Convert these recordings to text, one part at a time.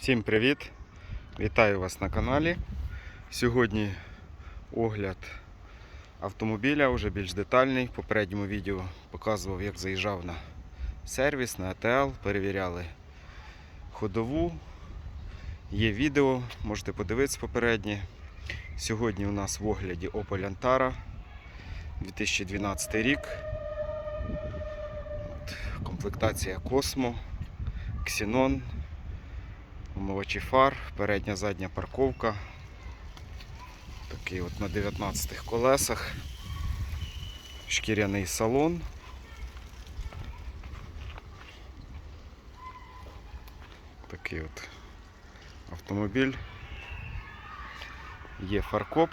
Всім привіт! Вітаю вас на каналі. Сьогодні огляд автомобіля вже більш детальний. В попередньому відео показував, як заїжджав на сервіс, на АТЛ, перевіряли ходову. Є відео, можете подивитися попереднє. Сьогодні у нас в огляді Opel Antara 2012 рік. От, комплектація Космо, Xenon, Умивачі фар, передня задня парковка. Такий от на 19 колесах. Шкіряний салон. Такий от автомобіль. Є фаркоп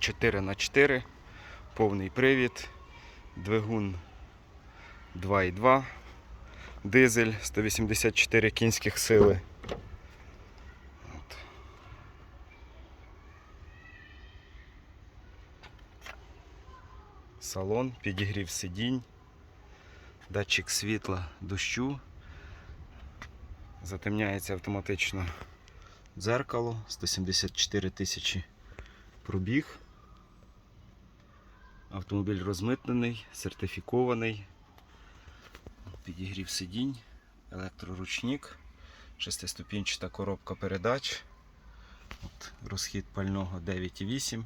4х4, повний привід, двигун 2,2 дизель 184 кінських сили. Салон, підігрів сидінь, датчик світла дощу. Затемняється автоматично дзеркало, 174 тисячі пробіг. Автомобіль розмитнений, сертифікований. Підігрів сидінь, електроручник, шестиступінчата коробка передач. От, розхід пального 9,8.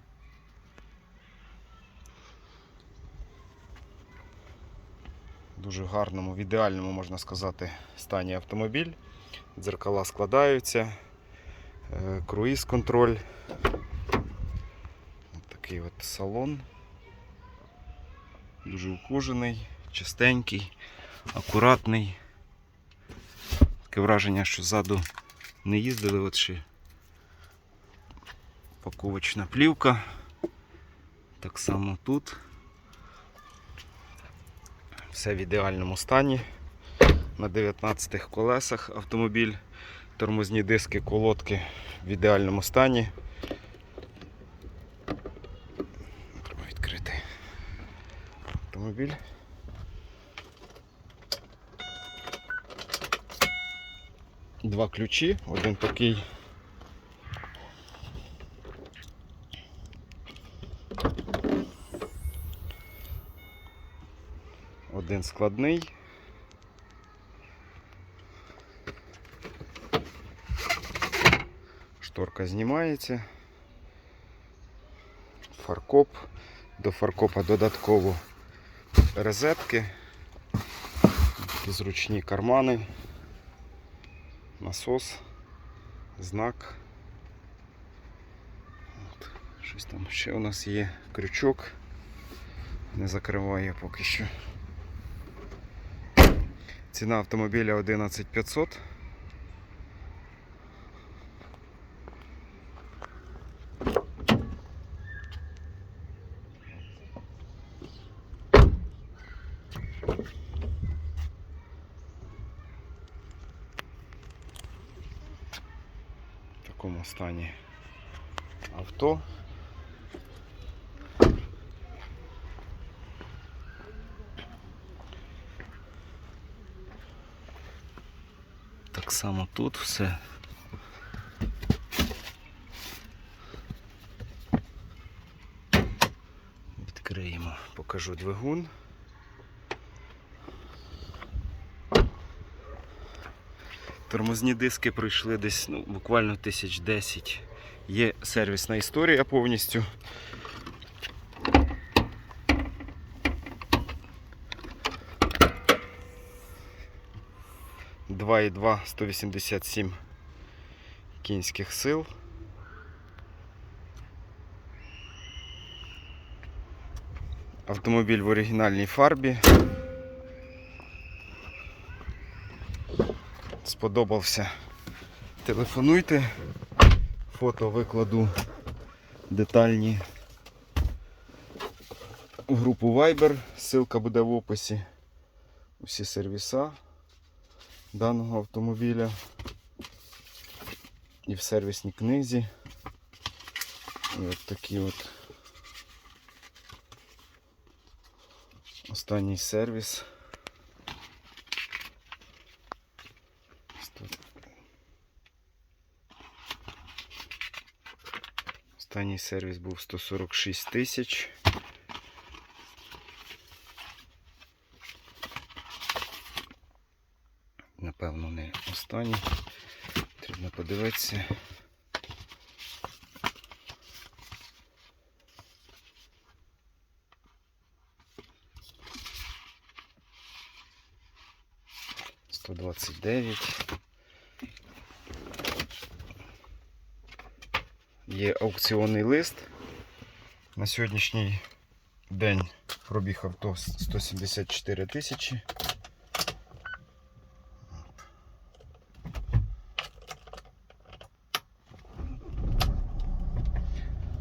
В Дуже гарному, в ідеальному, можна сказати, стані автомобіль. Дзеркала складаються, е, круїз контроль. От такий от салон. Дуже ухожений, чистенький акуратний. Таке враження, що ззаду не їздили, от ще паковочна плівка. Так само тут. Все в ідеальному стані. На 19 колесах автомобіль, тормозні диски, колодки в ідеальному стані. Треба відкрити автомобіль. Два ключі, один такий. Один складний. Шторка знімається. Фаркоп. До фаркопа додатково розетки. Зручні кармани насос, знак. От. Щось там ще у нас є крючок, не закриває поки що. Ціна автомобіля 11500. Такому стані авто. Так само тут все. Відкриємо, покажу двигун. Тормозні диски пройшли десь ну, буквально тисяч 10. Є сервісна історія повністю. Два і два 187 кінських сил. Автомобіль в оригінальній фарбі. Сподобався, телефонуйте, фото викладу. Детальні. У групу Viber, ссылка буде в описі. Усі сервіса даного автомобіля. І в сервісній книзі. І от такі от. Останній сервіс. Останній сервіс був 146 тисяч. Напевно, не останній. Треба подивитися. Сто двадцять дев'ять. Є аукціонний лист. На сьогоднішній день пробіг авто 174 тисячі.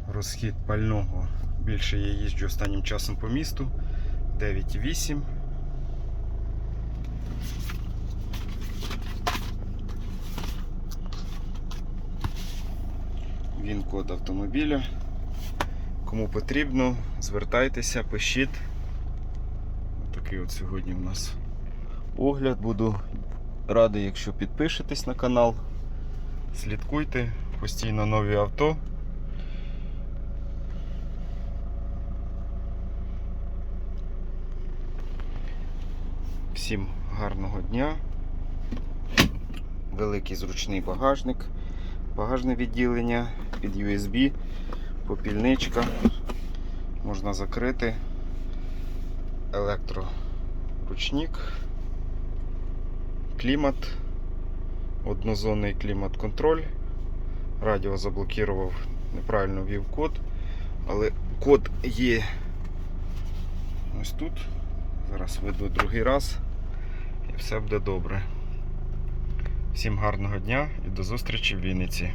Розхід пального більше я їжджу останнім часом по місту 9,8. Він код автомобіля. Кому потрібно, звертайтеся, пишіть. Такий от сьогодні у нас огляд. Буду радий, якщо підпишетесь на канал. Слідкуйте, постійно нові авто. Всім гарного дня. Великий зручний багажник, багажне відділення під USB, попільничка. Можна закрити. Електроручник, клімат, однозонний клімат-контроль. Радіо заблокував, неправильно ввів код, але код є ось тут. Зараз веду другий раз і все буде добре. Всім гарного дня і до зустрічі в Вінниці.